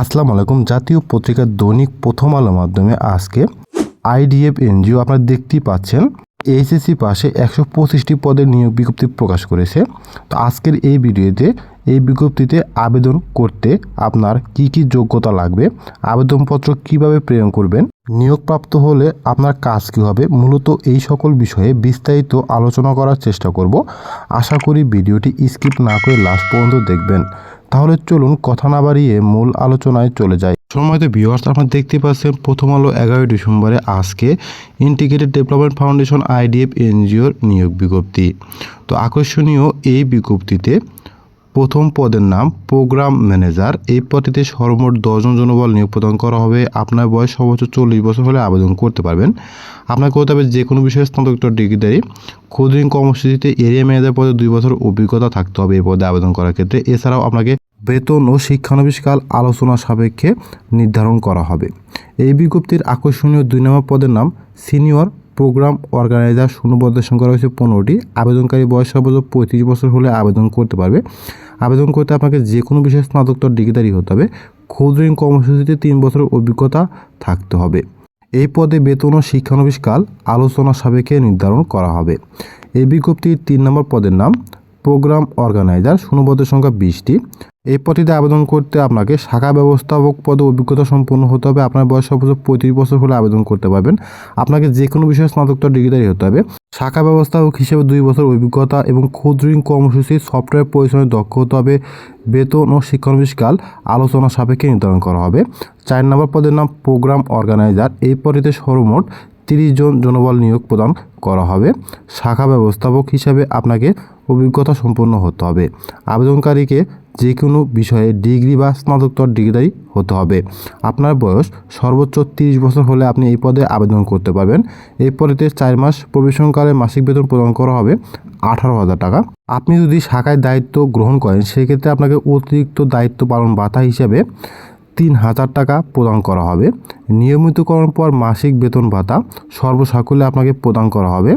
আসসালামু আলাইকুম। জাতীয় পত্রিকার দৈনিক প্রথম আলোর মাধ্যমে আজকে আইডিএফ এনজিও আপনারা দেখতেই পাচ্ছেন, এইচএসসি পাশে একশো পঁচিশটি পদের নিয়োগ বিজ্ঞপ্তি প্রকাশ করেছে। তো আজকের এই ভিডিওতে, এই বিজ্ঞপ্তিতে আবেদন করতে আপনার কি কি যোগ্যতা লাগবে, আবেদনপত্র কীভাবে প্রেরণ করবেন, নিয়োগপ্রাপ্ত হলে আপনার কাজ কী হবে, মূলত এই সকল বিষয়ে বিস্তারিত আলোচনা করার চেষ্টা করব। আশা করি ভিডিওটি স্কিপ না করে লাস্ট পর্যন্ত দেখবেন। তাহলে চলুন কথা না বাড়িয়ে মূল আলোচনায় চলে যাই। সময় তো ভিউয়ার্স আপনারা দেখতে পাচ্ছেন প্রথম আলো এগারোই ডিসেম্বরে আজকে ইন্টিগ্রেটেড ডেভেলপমেন্ট ফাউন্ডেশন আইডিএফ এনজিওর নিয়োগ বিজ্ঞপ্তি। তো আকর্ষণীয় এই বিজ্ঞপ্তিতে প্রথম পদের নাম প্রোগ্রাম ম্যানেজার এই পদটিতে সর্বমোট দশজন জনবল নিয়োগ প্রদান করা হবে। আপনার বয়স সর্বোচ্চ চল্লিশ বছর হলে আবেদন করতে পারবেন। আপনাকে করতে হবে যে কোনো বিষয়ে স্নাতকোত্তর ডিগ্রিধারী। ক্ষুদ্রঋণ কর্মসূচিতে এরিয়া ম্যানেজার পদে দুই বছর অভিজ্ঞতা থাকতে হবে এই পদে আবেদন করার ক্ষেত্রে। এছাড়াও আপনাকে বেতন ও শিক্ষানবিষ্কাল আলোচনা সাপেক্ষে নির্ধারণ করা হবে। এই বিজ্ঞপ্তির আকর্ষণীয় দুই নম্বর পদের নাম সিনিয়র প্রোগ্রাম অর্গানাইজার শূন্যপদের সংখ্যা রয়েছে পনেরোটি। আবেদনকারী বয়স সর্বোচ্চ পঁয়ত্রিশ বছর হলে আবেদন করতে পারবে। আবেদন করতে আপনাকে যে কোনো বিষয়ে স্নাতকোত্তর ডিগ্রিধারী হতে হবে। ক্ষুদ্র ঋণ কর্মসূচিতে তিন বছরের অভিজ্ঞতা থাকতে হবে। এই পদে বেতন ও শিক্ষানবিষ্কাল আলোচনা সাপেক্ষে নির্ধারণ করা হবে। এই বিজ্ঞপ্তির তিন নম্বর পদের নাম, প্রোগ্রাম অর্গানাইজার শূন্যপদের সংখ্যা বিশটি। এই পদটিতে আবেদন করতে আপনাকে শাখা ব্যবস্থাপক পদে অভিজ্ঞতা সম্পন্ন হতে হবে। আপনার বয়স সর্বোচ্চ পঁয়ত্রিশ বছর হলে আবেদন করতে পারবেন। আপনাকে যে কোনো বিষয়ে স্নাতকোত্তর ডিগ্রিধারী হতে হবে। শাখা ব্যবস্থাপক হিসেবে দুই বছর অভিজ্ঞতা এবং ক্ষুদ্র ঋণ কর্মসূচির সফটওয়্যার পরিচালনায় দক্ষ হতে হবে। বেতন ও শিক্ষানবিষ্কাল আলোচনা সাপেক্ষে নির্ধারণ করা হবে। চার নম্বর পদের নাম প্রোগ্রাম অর্গানাইজার। এই পদটিতে সর্বমোট তিরিশ জন জনবল নিয়োগ প্রদান করা হবে। শাখা ব্যবস্থাপক হিসাবে আপনাকে অভিজ্ঞতা সম্পন্ন হতে হবে। আবেদনকারীকে যে কোনো বিষয়ে ডিগ্রি বা স্নাতকোত্তর ডিগ্রিধারী হতে হবে। আপনার বয়স সর্বোচ্চ তিরিশ বছর হলে আপনি এই পদে আবেদন করতে পারবেন। এই পদেতে চার মাস প্রবেশনকালে মাসিক বেতন প্রদান করা হবে আঠারো হাজার টাকা। আপনি যদি শাখায় দায়িত্ব গ্রহণ করেন, সেক্ষেত্রে আপনাকে অতিরিক্ত দায়িত্ব পালন ভাতা হিসেবে তিন হাজার টাকা প্রদান করা হবে। নিয়মিতকরণ পর মাসিক বেতন ভাতা সর্বসাকুল্যে আপনাকে প্রদান করা হবে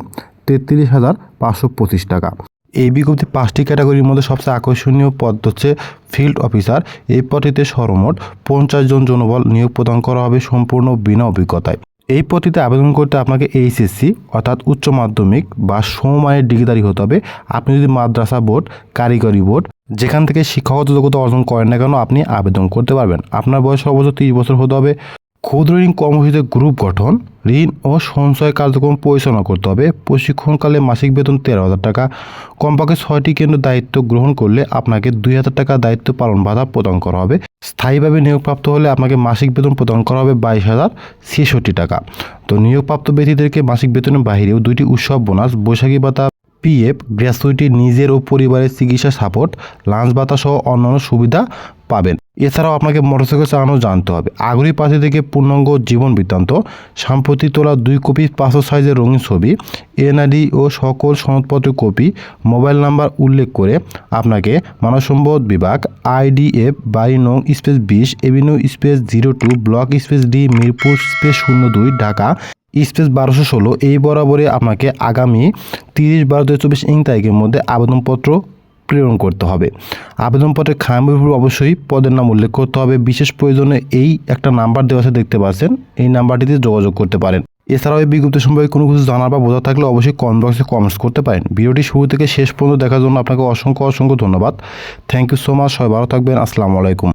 তেত্রিশ হাজার পাঁচশো পঁচিশ টাকা। এই বিজ্ঞপ্তি পাঁচটি ক্যাটাগরির মধ্যে সবচেয়ে আকর্ষণীয় পদ হচ্ছে ফিল্ড অফিসার। এই পদটিতে সর্বমোট পঞ্চাশ জন জনবল নিয়োগ প্রদান করা হবে সম্পূর্ণ বিনা অভিজ্ঞতায়। এই পদটিতে আবেদন করতে আপনাকে এইচএসসি অর্থাৎ উচ্চ মাধ্যমিক বা সমমানের ডিগ্রিধারী হতে হবে। আপনি যদি মাদ্রাসা বোর্ড, কারিগরি বোর্ড, যেখান থেকে শিক্ষাগত যোগ্যতা অর্জন করেন না কেন, আপনি আবেদন করতে পারবেন। আপনার বয়স সর্বোচ্চ তিরিশ বছর হতে হবে। ক্ষুদ্র ঋণ কর্মসূচিতে গ্রুপ গঠন, ঋণ ও সঞ্চয় কার্যক্রম পরিচালনা করতে হবে। প্রশিক্ষণকালে মাসিক বেতন তেরো হাজার টাকা। কমপক্ষে ছয়টি কেন্দ্র দায়িত্ব গ্রহণ করলে আপনাকে দুই হাজার টাকা দায়িত্ব পালন ভাতা প্রদান করা হবে। স্থায়ীভাবে নিয়োগপ্রাপ্ত হলে আপনাকে মাসিক বেতন প্রদান করা হবে বাইশ হাজার ছেষট্টি টাকা। তো নিয়োগপ্রাপ্ত ব্যক্তিদেরকে মাসিক বেতনের বাইরেও দুইটি উৎসব বোনাস, বৈশাখী ভাতা, পিএফ, গ্র্যাচুইটি, নিজের ও পরিবারের চিকিৎসা সাপোর্ট, লাঞ্চ ভাতা সহ অন্যান্য সুবিধা পাবেন। এছাড়াও আপনাকে মোটরসাইকেল চালানো জানতে হবে। আগ্রহী পাশে থেকে পূর্ণাঙ্গ জীবন বৃত্তান্ত। সাম্প্রতি তোলা দুই কপি পাঁচশো সাইজের রঙিন ছবি এনআইডি ও সকল সনদপত্রের কপি, মোবাইল নাম্বার উল্লেখ করে আপনাকে মানব সম্পদ বিভাগ, আইডিএফ বাই নং স্পেস বিশ, avenue space zero two, block space D, Mirpur space শূন্য দুই, ঢাকা স্পেস বারোশো ষোলো। এই বরাবরে আপনাকে আগামী তিরিশ বারো দু চব্বিশ ইং তারিখের মধ্যে আবেদনপত্র প্রেরণ করতে হবে। আবেদনপত্রে খামের অবশ্যই পদের নাম উল্লেখ করতে হবে। বিশেষ প্রয়োজনে এই একটা নাম্বার দেওয়া আছে দেখতে পাচ্ছেন। এই নাম্বারটিতে যোগাযোগ করতে পারেন। এছাড়াও এই বিজ্ঞপ্তি সম্পর্কে কোনো কিছু জানার বা বোঝা থাকলে অবশ্যই কমেন্ট বক্সে কমেন্টস করতে পারেন। ভিডিওটি শুরু থেকে শেষ পর্যন্ত দেখার জন্য আপনাকে অসংখ্য অসংখ্য ধন্যবাদ। থ্যাংক ইউ সো মাচ সবাই ভালো থাকবেন। আসসালামু আলাইকুম।